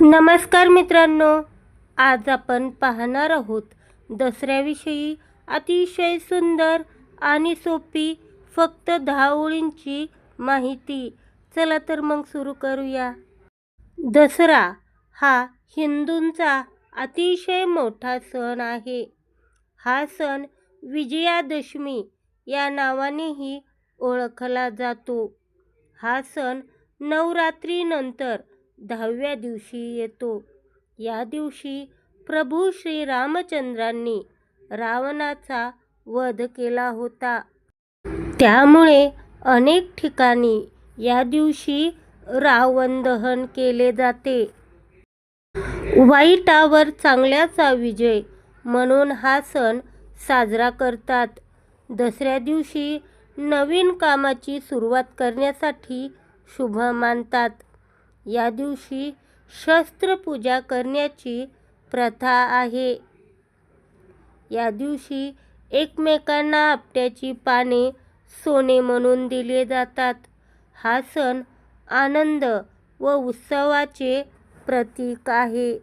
नमस्कार मित्रांनो आज आपण पाहणार आहोत दसऱ्याविषयी अतिशय सुंदर आणि सोपी फक्त दहा ओळींची माहिती. चला तर मग सुरू करूया. दसरा हा हिंदूंचा अतिशय मोठा सण आहे. हा सण विजयादशमी या नावानेही ओळखला जातो. हा सण नवरात्रीनंतर दहाव्या दिवशी येतो. या दिवशी प्रभू श्रीरामचंद्रांनी रावणाचा वध केला होता. त्यामुळे अनेक ठिकाणी या दिवशी रावण दहन केले जाते. वाईटावर चांगल्याचा विजय म्हणून हा सण साजरा करतात. दसऱ्या दिवशी नवीन कामाची सुरुवात करण्यासाठी शुभ मानतात. या दिवशी शस्त्रपूजा करण्याची प्रथा आहे. या दिवशी एकमेकांना आपट्याची पाने सोने म्हणून दिले जातात. हा सण आनंद व उत्सवाचे प्रतीक आहे.